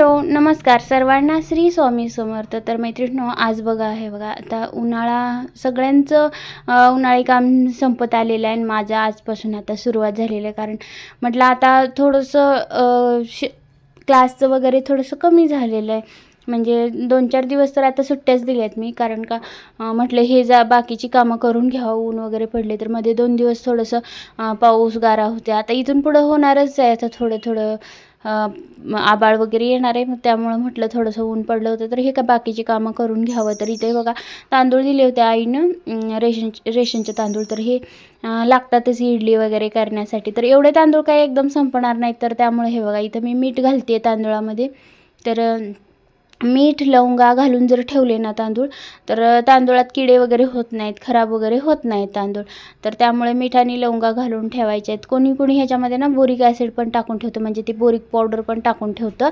Hello नमस्कार. सर्वांना श्री स्वामी समर्थ. तर मैत्रिणींनो आज बघा हे बघा आता उन्हाळा सगळ्यांचं उन्हाळी काम संपत आलेलं आहे आणि माझं आजपासून आता सुरुवात झालेलं आहे. कारण म्हटलं आता थोडंसं श क्लासचं वगैरे थोडंसं कमी झालेलं आहे. म्हणजे दोन चार दिवस तर आता सुट्ट्याच दिल्या आहेत मी. कारण का म्हटलं हे जा बाकीची कामं करून घ्यावं. ऊन वगैरे पडले तर मध्ये दोन दिवस थोडंसं पाऊस गारा होते आता इथून पुढं होणारच आहे. आता थोडं थोडं आबाळ वगैरे येणार आहे. मग त्यामुळं म्हटलं थोडंसं ऊन पडलं होतं तर हे का बाकीची कामं करून घ्यावं? तर इथे बघा तांदूळ दिले होते आईनं. रेशन रेशनचे तांदूळ. तर हे लागतातच इडली वगैरे करण्यासाठी. तर एवढे तांदूळ काही एकदम संपणार नाहीत. तर त्यामुळे हे बघा इथं मी मीठ घालते तांदूळामध्ये. तर मीठ लवंगा घालून जर ठेवले ना तांदूळ तर तांदुळात तांदूळात किडे वगैरे होत नाहीत खराब वगैरे होत नाहीत तांदूळ. तर त्यामुळे मीठ आणि लवंगा घालून ठेवायचे आहेत. कोणी कोणी ह्याच्यामध्ये ना बोरिक ॲसिड पण टाकून ठेवतं म्हणजे ती बोरिक पावडर पण टाकून ठेवतं.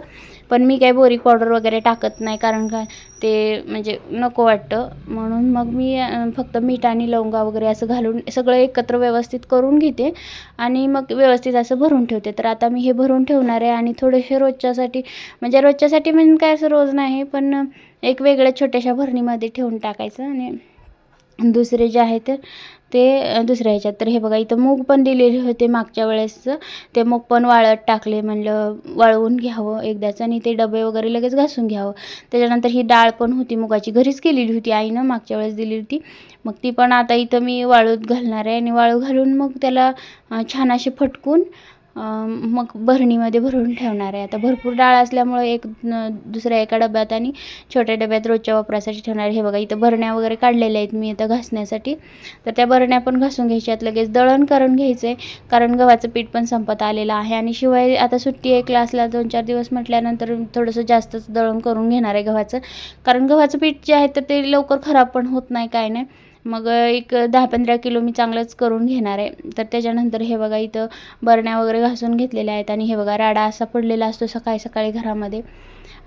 पण मी काही बोरिक पावडर वगैरे टाकत नाही कारण काय? ते म्हणजे नको वाटतं. म्हणून मग मी फक्त मीठ आणि लवंगा वगैरे असं घालून सगळं एकत्र व्यवस्थित करून घेते. आणि मग व्यवस्थित असं भरून ठेवते. तर आता मी हे भरून ठेवणार आहे आणि थोडेसे रोजच्यासाठी म्हणजे रोजच्यासाठी म्हणून काय असं रोज नाही पण एक वेगळ्या छोट्याशा भरणीमध्ये ठेवून टाकायचं आणि दुसरे जे आहे तर ते दुसऱ्या ह्याच्यात. तर हे बघा इथं मूग पण दिलेले होते मागच्या वेळेसचं ते मूग पण वाळत टाकले म्हणलं वाळवून घ्यावं एकदाच आणि ते डबे वगैरे लगेच घासून घ्यावं. त्याच्यानंतर ही डाळ पण होती मुगाची घरीच केलेली होती आईनं मागच्या वेळेस दिली होती. मग ती पण आता इथं मी वाळूत घालणार आहे आणि वाळू घालून मग त्याला छान असे फटकून मग भरणीमध्ये भरून ठेवणार आहे. आता भरपूर डाळ असल्यामुळे एक दुसऱ्या एका डब्यात आणि छोट्या डब्यात रोजच्या वापरासाठी ठेवणार आहे. हे बघा इथं भरण्या वगैरे काढलेल्या आहेत मी इथं घासण्यासाठी. तर त्या भरण्या पण घासून घ्यायच्यात लगेच दळण करून घ्यायचं आहे कारण गव्हाचं पीठ पण संपत आलेलं आहे. आणि शिवाय आता सुट्टी आहे क्लासला दोन चार दिवस म्हटल्यानंतर थोडंसं जास्तच दळण करून घेणार आहे गव्हाचं. कारण गव्हाचं पीठ जे आहे तर ते लवकर खराब पण होत नाही काय नाही. मग एक दहा पंधरा किलो मी चांगलंच करून घेणार आहे. तर त्याच्यानंतर हे बघा इथं बरण्या वगैरे घासून घेतलेल्या आहेत आणि हे बघा राडा असा पडलेला असतो सकाळी सकाळी घरामध्ये.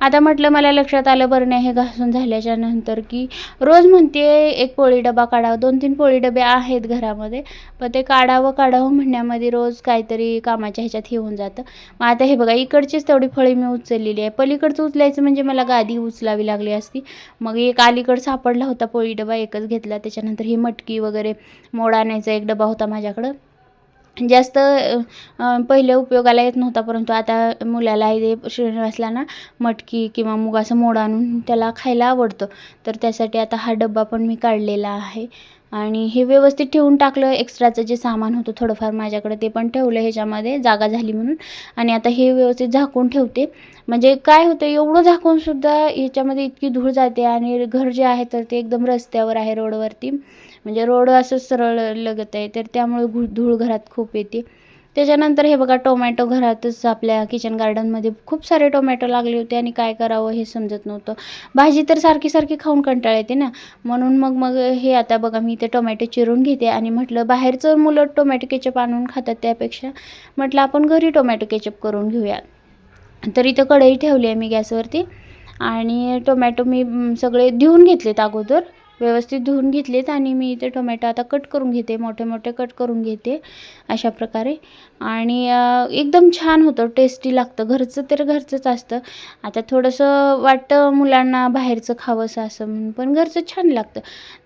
आता म्हटलं मला लक्षात आलं बरण्या हे घासून झाल्याच्यानंतर की रोज म्हणते एक पोळी डबा काढावा दोन तीन पोळी डबे आहेत घरामध्ये पण ते काढावं काढावं म्हणण्यामध्ये रोज काहीतरी कामाच्या ह्याच्यात हे होऊन जातं. मग आता हे बघा इकडचीच तेवढी फळी मी उचललेली आहे. पलीकडचं उचलायचं म्हणजे मला गादी उचलावी लागली असती. मग एक अलीकड सापडला होता पोळी डबा एकच घेतला त्याच्यानंतर ही मटकी वगैरे मोड आणायचा एक डबा होता माझ्याकडं. जास्त पहिले उपयोगाला येत नव्हता परंतु आता मुलाला हे ते श्रीनिवासला ना मटकी किंवा मुगाचं मोड आणून त्याला खायला आवडतं. तर त्यासाठी आता हा डब्बा पण मी काढलेला आहे. आणि हे व्यवस्थित ठेवून टाकलं एक्स्ट्राचं जे सामान होतं थोडंफार माझ्याकडे ते पण ठेवलं ह्याच्यामध्ये जागा झाली म्हणून. आणि आता हे व्यवस्थित झाकून ठेवते. म्हणजे काय होतं एवढं झाकूनसुद्धा ह्याच्यामध्ये इतकी धूळ जाते आणि घर जे आहे तर ते एकदम रस्त्यावर आहे रोडवरती. म्हणजे रोड असं सरळ लगत आहे तर त्यामुळे घु धूळ घरात खूप येते. त्याच्यानंतर हे बघा टोमॅटो घरातच आपल्या किचन गार्डनमध्ये खूप सारे टोमॅटो लागले होते आणि काय करावं हे समजत नव्हतं. भाजी तर सारखी सारखी खाऊन कंटाळ येते ना. म्हणून मग मग हे आता बघा मी ते टोमॅटो चिरून घेते आणि म्हटलं बाहेरचं मुलं टोमॅटो केचप आणून खातात त्यापेक्षा. म्हटलं आपण घरी टोमॅटो केचप करून घेऊया. तर इथं कढई ठेवली आहे मी गॅसवरती आणि टोमॅटो मी सगळे धुवून घेतलेत अगोदर. व्यवस्थित धुवून घेतलेत आणि मी इथे टोमॅटो आता कट करून घेते मोठे मोठे कट करून घेते अशा प्रकारे. आणि एकदम छान होतं टेस्टी लागतं. घरचं तर घरचंच असतं. आता थोडंसं वाटतं मुलांना बाहेरचं खावंसं असं म्हणून पण घरचं छान लागतं.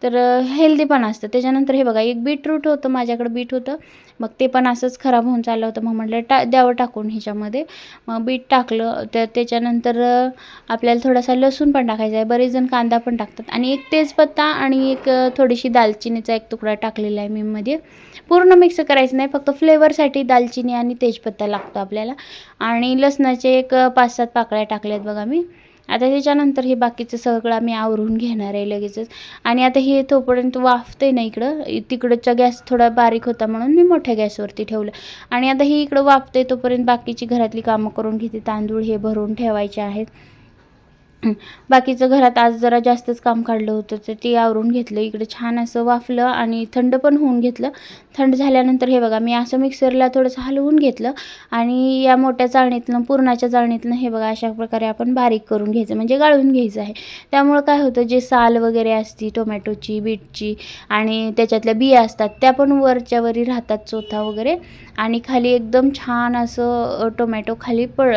तर हेल्दी पण असतं. त्याच्यानंतर हे बघा एक बीटरूट होतं माझ्याकडं बीट होतं. मग ते पण असंच खराब होऊन चाललं होतं. मग म्हटलं टा द्यावं टाकून ह्याच्यामध्ये. मग बीट टाकलं. तर त्याच्यानंतर आपल्याला थोडासा लसूण पण टाकायचा आहे. बरेच जण कांदा पण टाकतात. आणि एक तेजपत्ता आणि एक थोडीशी दालचिनीचा एक तुकडा टाकलेला आहे मी मध्ये. पूर्ण मिक्स करायचं नाही. फक्त फ्लेवरसाठी दाल दालचिनी आणि तेजपत्ता लागतो आपल्याला. आणि लसणाचे एक पाच सात पाकळ्या टाकल्यात बघा मी. आता त्याच्यानंतर हे बाकीचं सगळं आम्ही आवरून घेणार आहे लगेचच. आणि आता हे तोपर्यंत वाफते ना इकडं. तिकडचा गॅस थोडा बारीक होता म्हणून मी मोठ्या गॅसवरती ठेवलं. आणि आता ही इकडं वाफते तोपर्यंत बाकीची घरातली कामं करून घेते. तांदूळ हे भरून ठेवायचे आहेत. बाकीचं घरात आज जरा जास्तच काम काढलं होतं तर ते आवरून घेतलं. इकडे छान असं वाफलं आणि थंड पण होऊन घेतलं. थंड झाल्यानंतर हे बघा मी असं मिक्सरला थोडंसं हलवून घेतलं आणि या मोठ्या चाळणीतनं पुरणाच्या चाळणीतनं हे बघा अशा प्रकारे आपण बारीक करून घ्यायचं म्हणजे गाळून घ्यायचं आहे. त्यामुळं काय होतं जे साल वगैरे असती टोमॅटोची बीटची आणि त्याच्यातल्या बिया असतात त्या पण वरच्यावरी राहतात चोथा वगैरे. आणि खाली एकदम छान असं टोमॅटो खाली पड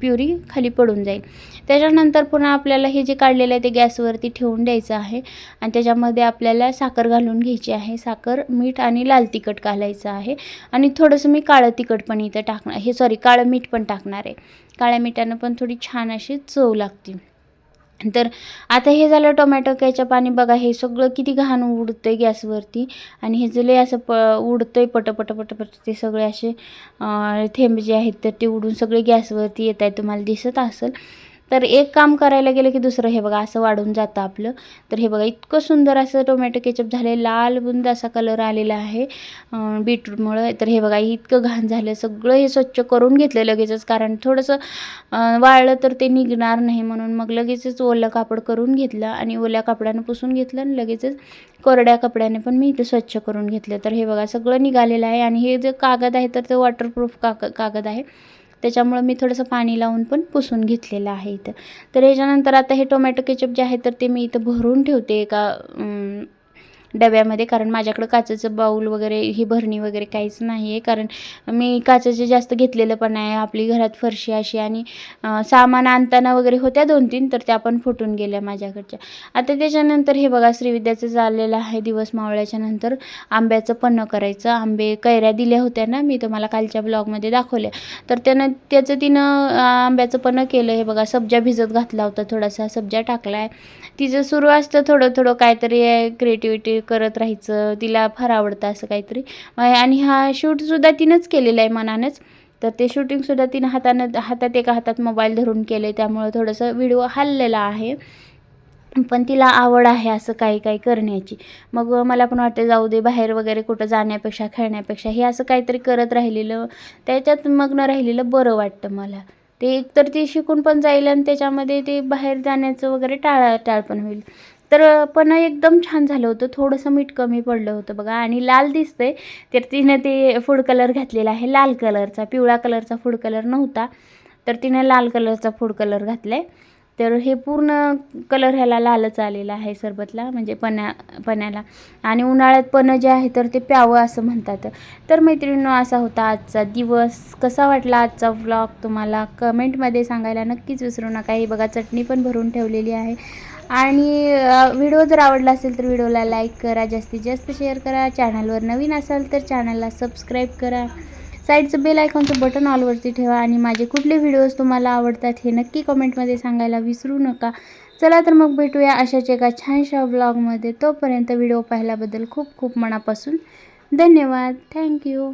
प्युरी खाली पडून जाईल. त्याच्यानंतर पुन्हा आपल्याला हे जे काढलेलं आहे ते गॅसवरती ठेवून द्यायचं आहे. आणि त्याच्यामध्ये आपल्याला साखर घालून घ्यायची आहे. साखर मीठ आणि लाल तिखट घालायचं आहे. आणि थोडंसं मी काळं तिखट पण इथं टाकणार हे सॉरी काळं मीठ पण टाकणार आहे. काळ्या मिठानं पण थोडी छान अशी चव लागते. तर आता हे झालं टोमॅटो केचप आणि बघा हे सगळं किती घाण उडतं आहे गॅसवरती. आणि हे जे लय असं प उडतंय पट पट पट पट ते सगळे असे थेंब जे आहेत तर ते उडून सगळे गॅसवरती येत आहे तुम्हाला दिसत असेल. तर एक काम करायला गेलं की दुसरं हे बघा असं वाढून जातं आपलं. तर हे बघा इतकं सुंदर असं टोमॅटो केचप झालं लाल बुंद असा कलर आलेला आहे. बीटरूटमुळं तर हे बघा इतकं घाण झालं सगळं हे स्वच्छ करून घेतलं लगेचच कारण थोडंसं वाळलं तर ते निघणार नाही म्हणून मग लगेचच ओलं कापड करून घेतलं आणि ओल्या कापडानं पुसून घेतलं आणि लगेचच कोरड्या कपड्याने पण मी इथे स्वच्छ करून घेतलं. तर हे बघा सगळं निघालेलं आहे आणि हे जे कागद आहे तर ते वॉटरप्रूफ काग कागद आहे. त्याच्यामुळं मी थोडंसं पाणी लावून पण पुसून घेतलेलं आहे इथं. तर ह्याच्यानंतर आता हे टोमॅटो केचप जे आहे तर ते मी इथं भरून ठेवते एका डब्यामध्ये कारण माझ्याकडं काचेचं बाऊल वगैरे ही भरणी वगैरे काहीच नाही आहे कारण मी काचेचे जास्त घेतलेलं पण आहे आपली घरात फरशी अशी आणि सामान आणताना वगैरे होत्या दोन तीन तर त्या पण फुटून गेल्या माझ्याकडच्या. आता त्याच्यानंतर हे बघा श्रीविद्याचं चाललेलं आहे दिवस मावळ्याच्या नंतर. आंब्याचं पन्नं करायचं. आंबे कैऱ्या दिल्या होत्या ना मी तुम्हाला कालच्या ब्लॉगमध्ये दाखवल्या. तर त्यानं त्याचं तिनं आंब्याचं पन्नं केलं. हे बघा सब्जा भिजत घातला होता थोडासा सब्जा टाकला आहे तिचं सुरू असतं थोडं थोडं काहीतरी क्रिएटिव्हिटी करत राहायचं तिला फार आवडतं असं काहीतरी. आणि हा शूटसुद्धा तिनंच केलेला आहे मनानंच. तर ते शूटिंगसुद्धा तिनं हातानं हातात एका हातात मोबाईल धरून केलं आहे त्यामुळं थोडंसं व्हिडिओ हललेला आहे. पण तिला आवड आहे असं काही काही करण्याची. मग मला पण वाटतं जाऊ दे बाहेर वगैरे कुठं जाण्यापेक्षा खेळण्यापेक्षा हे असं काहीतरी करत राहिलेलं त्याच्यात मग्न राहिलेलं बरं वाटतं मला. ते एकतर ती शिकून पण जाईल आणि त्याच्यामध्ये ते बाहेर जाण्याचं वगैरे टाळा टाळ पण होईल. तर पण एकदम छान झालं होतं. थोडंसं मीठ कमी पडलं होतं बघा. आणि लाल दिसतंय. तर तिनं ते फूड कलर घातलेला आहे. लाल कलरचा पिवळा कलरचा फूड कलर नव्हता. तर तिने लाल कलरचा फूड कलर घातला आहे तर हे पूर्ण कलर ह्याला लालच आलेला आहे सरबतला म्हणजे पण्या पण्याला आणि उन्हाळ्यात पणं जे आहे तर ते प्यावं असं म्हणतात. तर मैत्रिणींनो असा होता आजचा दिवस. कसा वाटला आजचा व्लॉग तुम्हाला? कमेंटमध्ये सांगायला नक्कीच विसरू नका. हे बघा चटणी पण भरून ठेवलेली आहे. आणि व्हिडिओ जर आवडला असेल तर व्हिडिओला लाईक करा. जास्तीत जास्त शेअर करा. चॅनलवर नवीन असाल तर चॅनलला सबस्क्राईब करा. साईडचं बेल आयकॉनचं बटन ऑलवरती ठेवा आणि माझे कुठले व्हिडिओज तुम्हाला आवडतात हे नक्की कमेंटमध्ये सांगायला विसरू नका. चला तर मग भेटूया अशाच एका छानशा ब्लॉगमध्ये तोपर्यंत व्हिडिओ पाहिल्याबद्दल खूप खूप मनापासून धन्यवाद. थँक्यू